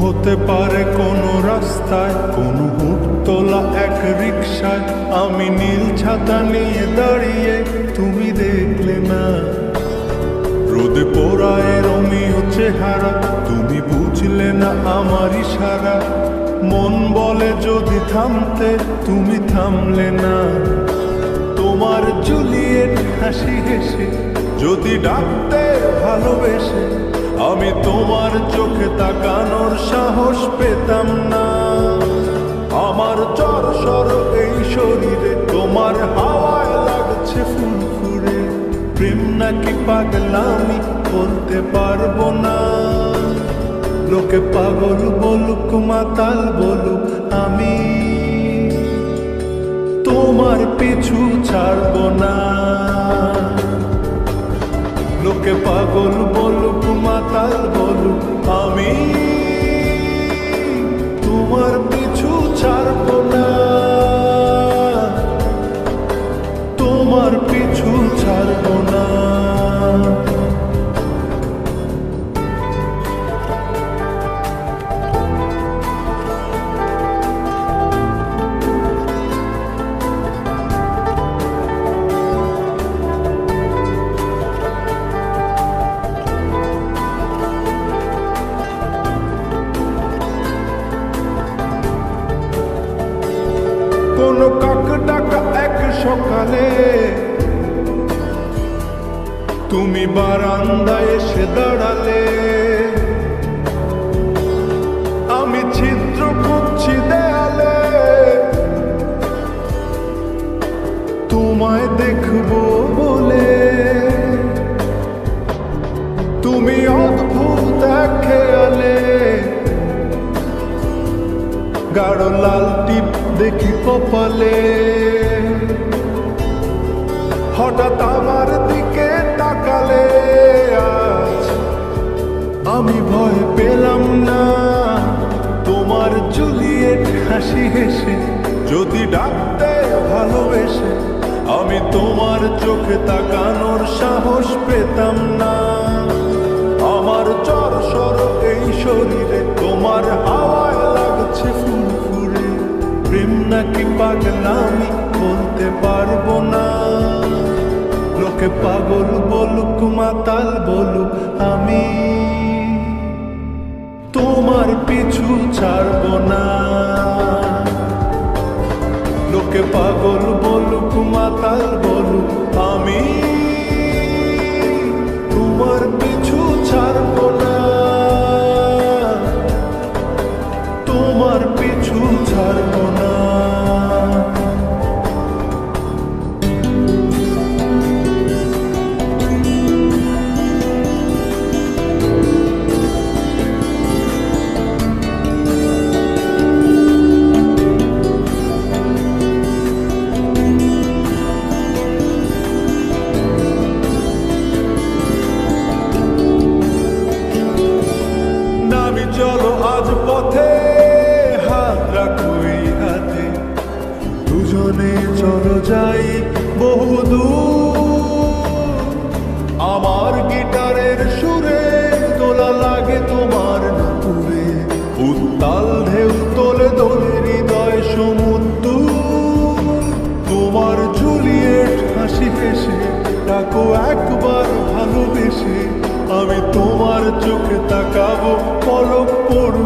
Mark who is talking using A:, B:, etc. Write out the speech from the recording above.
A: হতে পারে কোনো রাস্তায়, কোনো হুটতলা এক রিক্সায় আমি নীল ছাতা নিয়ে দাঁড়িয়ে তুমি দেখলে না। রোদে পোড়ায় রমিও চেহারা, তুমি বুঝলে না আমার ইশারা। মন বলে যদি থামতে, তুমি থামলে না। তোমার জুলিয়েট হাসি হেসে, যদি ডাকতে ভালোবেসে আমি তোমার চোখে তাকানোর সাহস পেতাম না। আমার চর সর এই শরীরে, তোমার হাওয়ায় লাগছে ফুরফুরে। প্রেম নাকি পাগলামি বলতে পারব না। লোকে পাগল বলুক, মাতাল বলুক, আমি তোমার পিছু ছাড়বো না। লোকে পাগল বলুক বলুক আমি কোন কাক ডাকা এক সকালে। তুমি বারান্দায় এসে দাঁড়ালে। আমি ছিদ্র খুঁজছি দেয়ালে। তোমায় দেখব বলে। তুমি অদ্ভুত খেয়ালে। গাঢ় লাল টিপ দেখি কপালে। হঠাৎ আমার দিকে তাকালে, আজ আমি ভয় পেলাম না। তোমার জুলিয়েট হাসি হেসে, যদি ডাকতে ভালোবেসে, আমি তোমার চোখে তাকানোর সাহস পেতাম না। আমার চর সর এই শরীরে তোমার নাকি পাগলামি বলতে পারব না। লোকে পাগল বলুক, মাতাল বলুক, আমি তোমার পিছু ছাড়বো না। লোকে পাগল বলুক, মাতাল বলুক, আমি তোমার চলো যাই বহুদূর আমার গিটারের সুরে তোলা লাগে তোমার পুরে উত্তাল ঢেউ তোলে দোলে হৃদয় সমুদ্র। তোমার জুলিয়েট হাসি হেসে ডাকো একবার ভালোবেসে। আমি তোমার চোখে তাকাবো পলক পড়বে